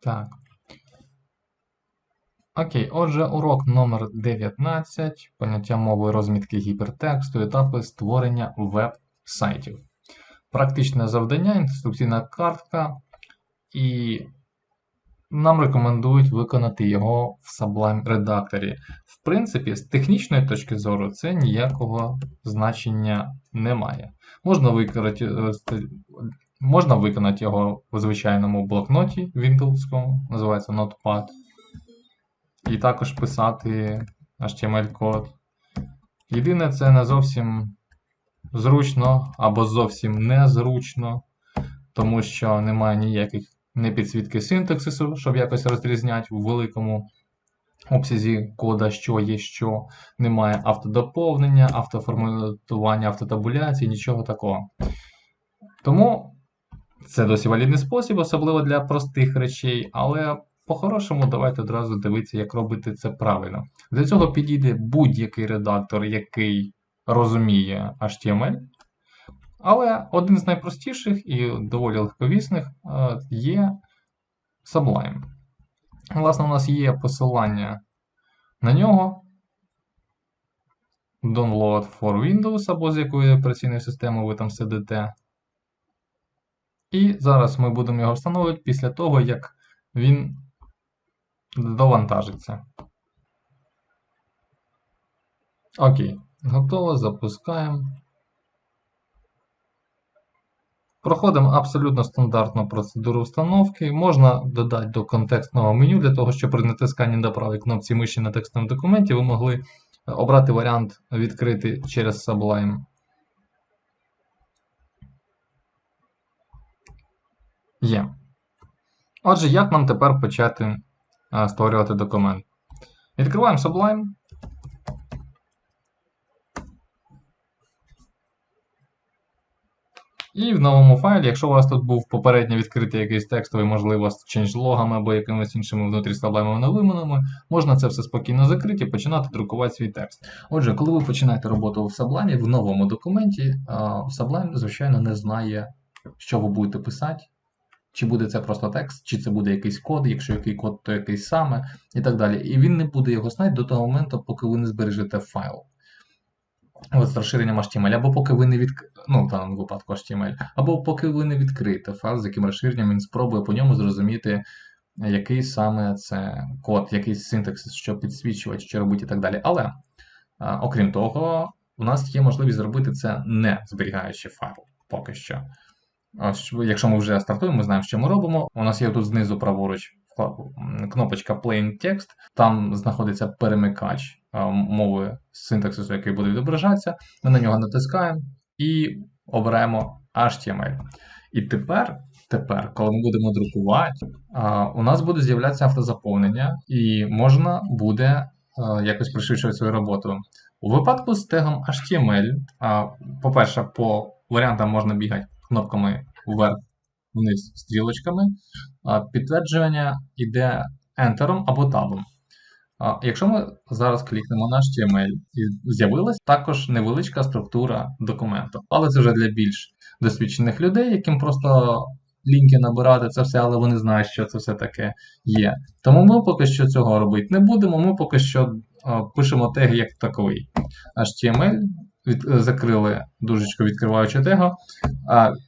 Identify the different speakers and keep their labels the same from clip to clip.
Speaker 1: Так. Окей, отже, урок номер 19. Поняття мови розмітки гіпертексту, етапи створення веб-сайтів. Практичне завдання, інструкційна картка. І нам рекомендують виконати його в Sublime редакторі. В принципі, з технічної точки зору, це ніякого значення не має. Можна ст- можна виконати його в звичайному блокноті Windows, називається Notepad. І також писати HTML-код. Єдине, це не зовсім зручно або зовсім незручно, тому що немає ніяких не підсвітки синтаксису, щоб якось розрізняти в великому обсязі кода, що є що. Немає автодоповнення, автоформатування, автотабуляції, нічого такого. Тому це досі валідний спосіб, особливо для простих речей, але по-хорошому давайте одразу дивитися, як робити це правильно. Для цього підійде будь-який редактор, який розуміє HTML. Але один з найпростіших і доволі легковісних е, є Sublime. Власне, у нас є посилання на нього. Download for Windows або з якої операційної системи ви там сидите. І зараз ми будемо його встановлювати після того, як він довантажиться. Окей, готово, запускаємо. Проходимо абсолютно стандартну процедуру встановки. Можна додати до контекстного меню для того, щоб при натисканні на правій кнопці миші на текстовому документі ви могли обрати варіант відкрити через Sublime. Є. Отже, як нам тепер почати а, створювати документ? Відкриваємо Sublime. І в новому файлі, якщо у вас тут був попередньо відкритий якийсь текстовий, можливо, з changelogами або якимись іншими внутрі Sublime новинами, можна це все спокійно закрити і починати друкувати свій текст. Отже, коли ви починаєте роботу в Sublime, в новому документі, Sublime, звичайно, не знає, що ви будете писати. Чи буде це просто текст, чи це буде якийсь код, якщо який код, то якийсь саме, і так далі. І він не буде його знати до того моменту, поки ви не збережете файл. От з розширенням HTML, або поки ви не від... ну, в даному випадку HTML, або поки ви не відкриєте файл, з яким розширенням він спробує по ньому зрозуміти, який саме це код, якийсь синтаксис, що підсвічувати, що робити і так далі. Але, окрім того, у нас є можливість зробити це не зберігаючи файл поки що. Якщо ми вже стартуємо, ми знаємо, що ми робимо. У нас є тут знизу праворуч кнопочка Plain Text, там знаходиться перемикач мови синтаксису, який буде відображатися. Ми на нього натискаємо і обираємо HTML. І тепер, тепер, коли ми будемо друкувати, у нас буде з'являтися автозаповнення, і можна буде якось пришвидшувати свою роботу. У випадку з тегом HTML, по-перше, по варіантам можна бігати кнопками вверх, вниз стрілочками. Підтвердження йде Enter або табом. Якщо ми зараз клікнемо на HTML, і з'явилась також невеличка структура документу. Але це вже для більш досвідчених людей, яким просто лінки набирати це все, але вони знають, що це все таке є. Тому ми поки що цього робити не будемо. Ми поки що пишемо тег як таковий. HTML від, закрили дужечку відкриваючи тега.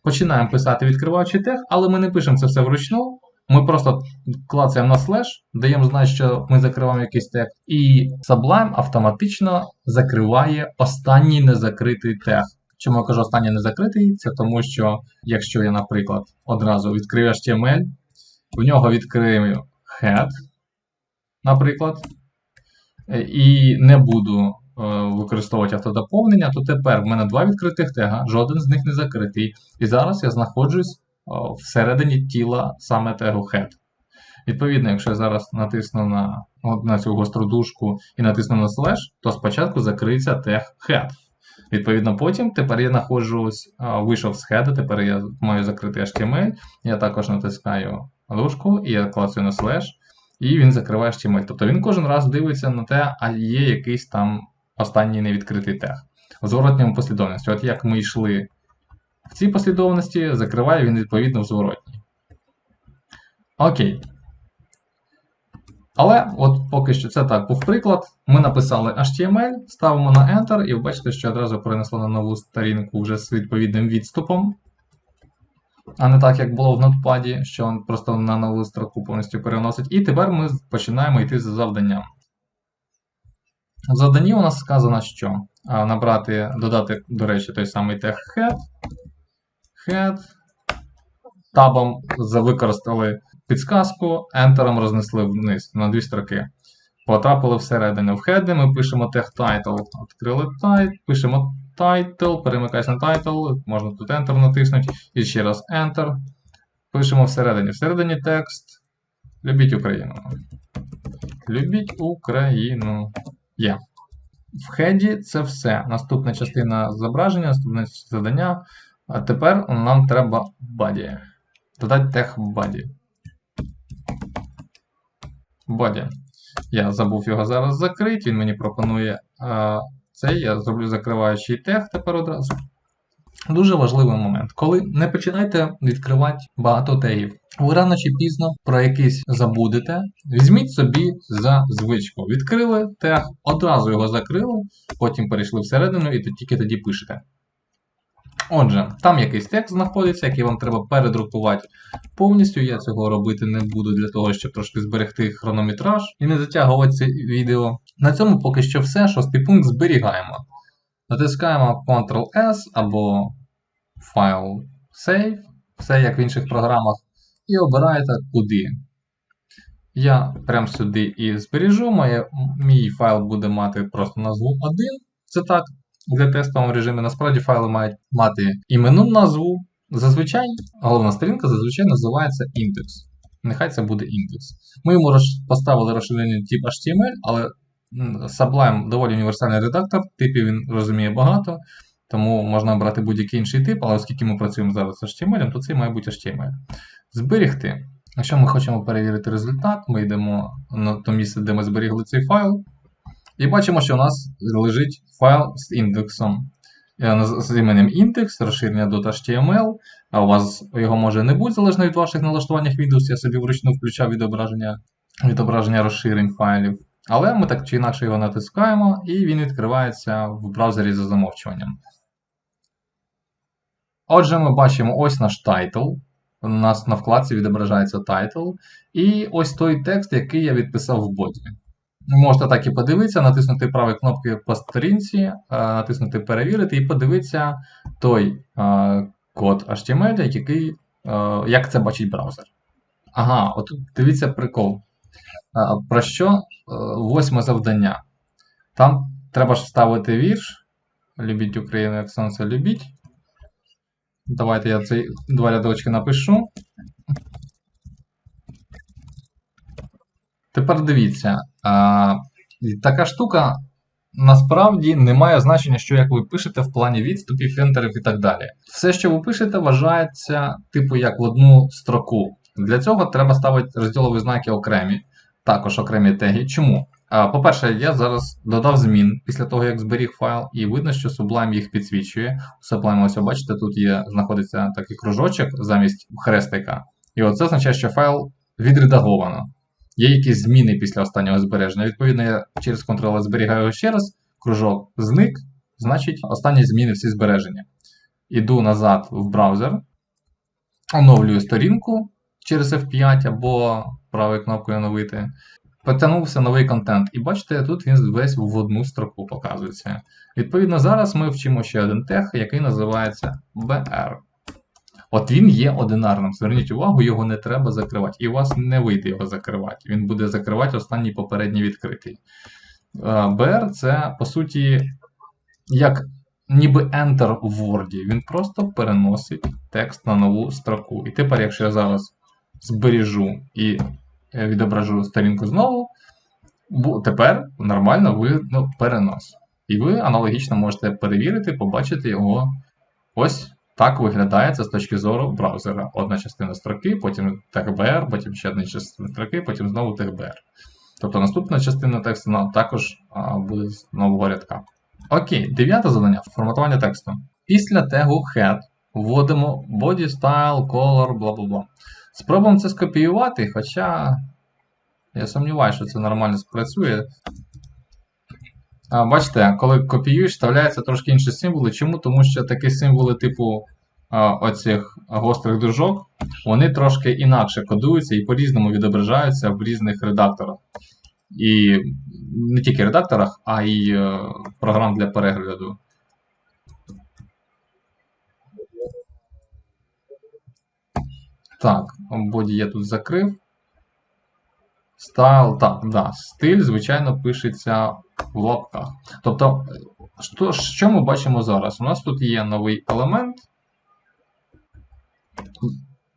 Speaker 1: Починаємо писати відкриваючи тег, але ми не пишемо це все вручну. Ми просто клацаємо на слеш, даємо знати, що ми закриваємо якийсь тег, і Sublime автоматично закриває останній незакритий тег. Чому я кажу останній незакритий? Це тому, що якщо я, наприклад, одразу відкрию HTML, в нього відкрию head, наприклад, і не буду використовувати автодоповнення, то тепер в мене два відкритих тега, жоден з них не закритий. І зараз я знаходжусь всередині тіла саме тегу head. Відповідно, якщо я зараз натисну на на цю гостру дужку і натисну на слеш, то спочатку закриється тег head. Відповідно, потім тепер я знаходжусь, вийшов з head, тепер я маю закрити HTML. Я також натискаю дужку і я клацаю на слеш, і він закриває HTML. Тобто він кожен раз дивиться на те, а є якийсь там останній невідкритий тег. В зворотньому послідовності. От як ми йшли в цій послідовності, закриває він відповідно в зворотній. Окей. Але от поки що це так був приклад. Ми написали HTML, ставимо на Enter, і ви бачите, що одразу перенесло на нову сторінку вже з відповідним відступом. А не так, як було в нотпаді, що він просто на нову строку повністю переносить. І тепер ми починаємо йти за завданням. В завданні у нас сказано, що набрати, додати, до речі, той самий тег head. Head. Табом використали підсказку, ентером рознесли вниз на дві строки. Потрапили всередину. В head ми пишемо тег title. Відкрили title, пишемо title, перемикайся на title, можна тут Enter натиснути. І ще раз Enter. Пишемо всередині. Всередині текст. Любіть Україну. Любіть Україну. Є. В хеді це все. Наступна частина зображення, наступне завдання. А тепер нам треба body. Додати тег body. Body. Я забув його зараз закрити, він мені пропонує а, цей. Я зроблю закриваючий тег тепер одразу. Дуже важливий момент. Коли не починайте відкривати багато тегів, ви рано чи пізно про якийсь забудете. Візьміть собі за звичку. Відкрили тег, одразу його закрили, потім перейшли всередину і тільки тоді пишете. Отже, там якийсь текст знаходиться, який вам треба передрукувати повністю. Я цього робити не буду для того, щоб трошки зберегти хронометраж і не затягувати це відео. На цьому поки що все. Шостий пункт зберігаємо. Натискаємо Ctrl-S або File Save, все як в інших програмах, і обираєте куди. Я прямо сюди і збережу. Моє, мій файл буде мати просто назву 1. Це так, для тестового режиму. Насправді файли мають мати іменну назву. Зазвичай головна сторінка зазвичай називається індекс. Нехай це буде індекс. Ми йому поставили розширений тип HTML, але Sublime доволі універсальний редактор, типів він розуміє багато, тому можна обрати будь-який інший тип, але оскільки ми працюємо зараз з HTML, то це має бути HTML. Зберігти. Якщо ми хочемо перевірити результат, ми йдемо на то місце, де ми зберігли цей файл. І бачимо, що у нас лежить файл з індексом. Е, з іменем індекс, розширення .html, а у вас його може не бути залежно від ваших налаштувань Windows. Я собі вручну включав відображення відображення розширень файлів. Але ми так чи інакше його натискаємо, і він відкривається в браузері за замовчуванням. Отже, ми бачимо ось наш title. У нас на вкладці відображається title. І ось той текст, який я відписав в боді. Можете так і подивитися, натиснути праві кнопки по сторінці, е, натиснути Перевірити і подивитися той е, код HTML, який, е, як це бачить браузер. Ага, от дивіться прикол. Про що восьме завдання? Там треба ж вставити вірш. Любіть Україну, як сонце любіть. Давайте я ці два рядочки напишу. Тепер дивіться, а, така штука насправді не має значення, що як ви пишете в плані відступів, фентерів і так далі. Все, що ви пишете, вважається, типу, як в одну строку. Для цього треба ставити розділові знаки окремі, також окремі теги. Чому? По-перше, я зараз додав змін після того, як зберіг файл, і видно, що Sublime їх підсвічує. У Sublime, ось бачите, тут є, знаходиться такий кружочок замість хрестика. І оце означає, що файл відредаговано. Є якісь зміни після останнього збереження. Відповідно, я через Ctrl зберігаю ще раз, кружок зник, значить, останні зміни всі збереження. Іду назад в браузер, оновлюю сторінку через F5 або правою кнопкою оновити. Потягнувся новий контент. І бачите, тут він весь в одну строку показується. Відповідно, зараз ми вчимо ще один тег, який називається BR. От він є одинарним. Зверніть увагу, його не треба закривати. І у вас не вийде його закривати. Він буде закривати останній попередній відкритий. BR це, по суті, як ніби Enter в Word. Він просто переносить текст на нову строку. І тепер, якщо я зараз збережу і е, відображу сторінку знову, тепер нормально видно перенос. І ви аналогічно можете перевірити, побачити його ось. Так виглядає це з точки зору браузера. Одна частина строки, потім тег потім ще одна частина строки, потім знову тег Тобто наступна частина тексту також буде з нового рядка. Окей, дев'яте завдання форматування тексту. Після тегу head вводимо body style, color, бла бла бла. Спробуємо це скопіювати, хоча Я сумніваюся, що це нормально спрацює. А, бачите, коли копіюєш, вставляються трошки інші символи. Чому? Тому що такі символи, типу а, оцих гострих дужок, вони трошки інакше кодуються і по-різному відображаються в різних редакторах. І не тільки редакторах, а й е, програм для перегляду. Так, боді я тут закрив. Стайл, так, да, стиль, звичайно, пишеться в лапках. Тобто, що, що ми бачимо зараз? У нас тут є новий елемент,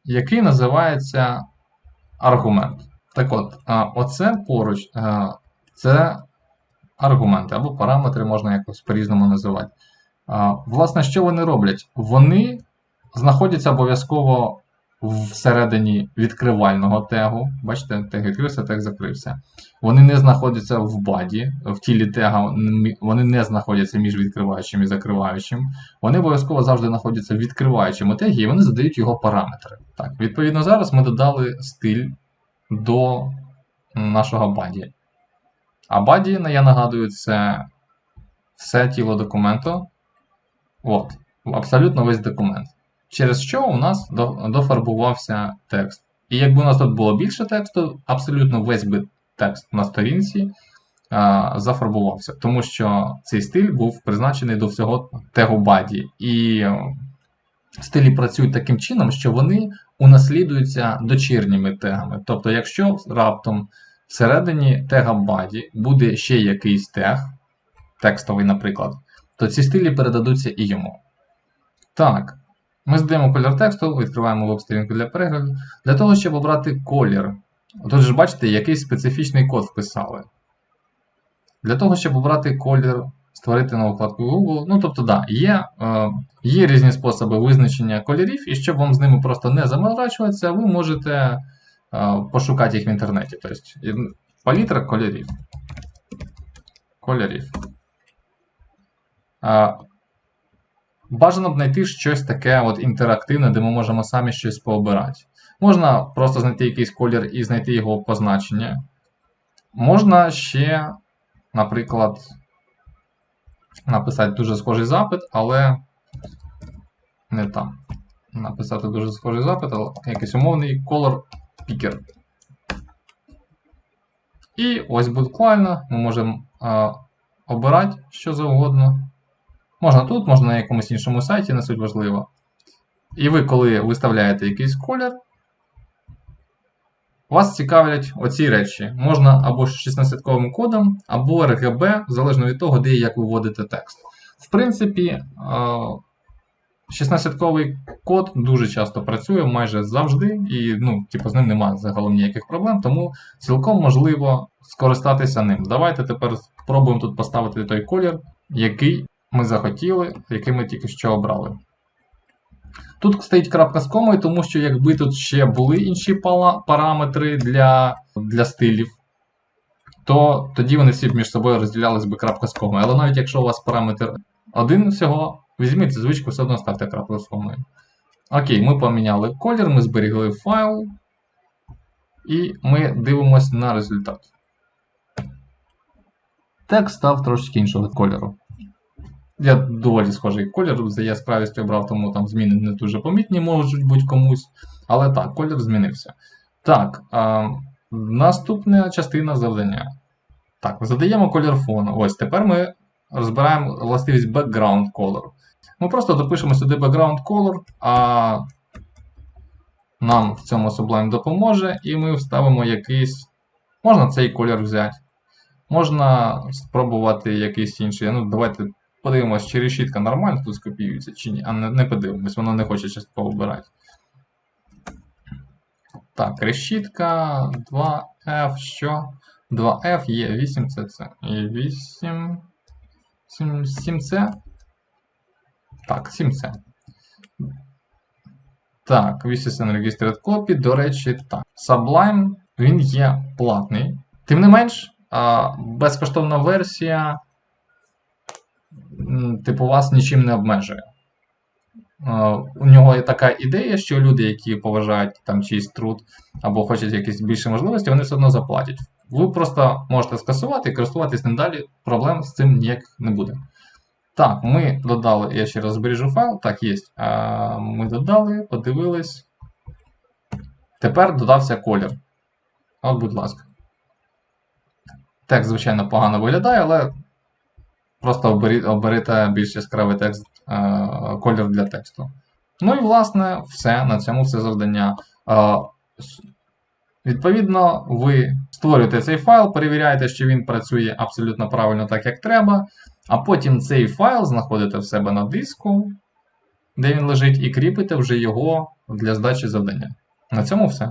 Speaker 1: який називається аргумент. Так от, оце поруч це аргументи або параметри, можна якось по-різному називати. Власне, що вони роблять? Вони знаходяться обов'язково всередині відкривального тегу. Бачите, тег відкрився, тег закрився. Вони не знаходяться в баді, в тілі тега вони не знаходяться між відкриваючим і закриваючим. Вони обов'язково завжди знаходяться в відкриваючому тегі, і вони задають його параметри. Так, Відповідно, зараз ми додали стиль до нашого баді. А баді, я нагадую, це все тіло документу. От, абсолютно весь документ через що у нас дофарбувався текст. І якби у нас тут було більше тексту, абсолютно весь би текст на сторінці а, зафарбувався, тому що цей стиль був призначений до всього тегу баді. І стилі працюють таким чином, що вони унаслідуються дочірніми тегами. Тобто, якщо раптом всередині тега баді буде ще якийсь тег, текстовий, наприклад, то ці стилі передадуться і йому. Так. Ми задаємо колір тексту, відкриваємо веб-сторінку для перегляду. Для того, щоб обрати колір. Тут ж бачите, якийсь специфічний код вписали. Для того, щоб обрати колір, створити нову вкладку Google. Ну, тобто, да, є е, є різні способи визначення кольорів, і щоб вам з ними просто не заморачуватися, ви можете е, пошукати їх в інтернеті. Тобто, палітра кольорів. Кольорів. Е, Бажано б знайти щось таке от інтерактивне, де ми можемо самі щось пообирати. Можна просто знайти якийсь колір і знайти його позначення. Можна ще, наприклад, написати дуже схожий запит, але не там. Написати дуже схожий запит, але якийсь умовний picker. І ось буквально ми можемо а, обирати що завгодно. Можна тут, можна на якомусь іншому сайті, не суть важливо. І ви, коли виставляєте якийсь колір, вас цікавлять оці речі. Можна або 16-ковим кодом, або RGB, залежно від того, де і як ви вводите текст. В принципі, 16-ковий код дуже часто працює, майже завжди, і ну, типу, з ним немає загалом ніяких проблем, тому цілком можливо скористатися ним. Давайте тепер спробуємо тут поставити той колір, який ми захотіли, який ми тільки що обрали. Тут стоїть крапка з комою, тому що якби тут ще були інші параметри для для стилів, то тоді вони всі між собою розділялись би крапка з комою. Але навіть якщо у вас параметр один всього, візьміть звичку, все одно ставте крапку з комою. Окей, ми поміняли колір, ми зберігли файл, і ми дивимося на результат. Текст став трошки іншого кольору. Я доволі схожий колір за яскравістю обрав, тому там зміни не дуже помітні можуть бути комусь. Але так, колір змінився. Так, а, наступна частина завдання. Так, задаємо колір фону. Ось тепер ми розбираємо властивість background color. Ми просто допишемо сюди background color, а нам в цьому Sublime допоможе, і ми вставимо якийсь. Можна цей колір взяти. Можна спробувати якийсь інший. Ну, давайте Подивимось, чи решітка нормально тут скопіюється, чи ні. А не, не подивимось, воно не хоче частково обирати. Так, решітка 2F, що? 2F є 8CC. І 8. 7C. Так, 7C. Так, VCSN Registered Copy, до речі, так. Sublime, він є платний. Тим не менш, безкоштовна версія типу, вас нічим не обмежує. у нього є така ідея, що люди, які поважають там чийсь труд або хочуть якісь більші можливості, вони все одно заплатять. Ви просто можете скасувати і користуватись ним далі, проблем з цим ніяких не буде. Так, ми додали, я ще раз збережу файл, так, є. Ми додали, подивились. Тепер додався колір. От, будь ласка. Текст, звичайно, погано виглядає, але просто оберете більш яскравий текст, е, колір для тексту. Ну і, власне, все. На цьому все завдання. Е, Відповідно, ви створюєте цей файл, перевіряєте, що він працює абсолютно правильно так, як треба, а потім цей файл знаходите в себе на диску, де він лежить, і кріпите вже його для здачі завдання. На цьому все.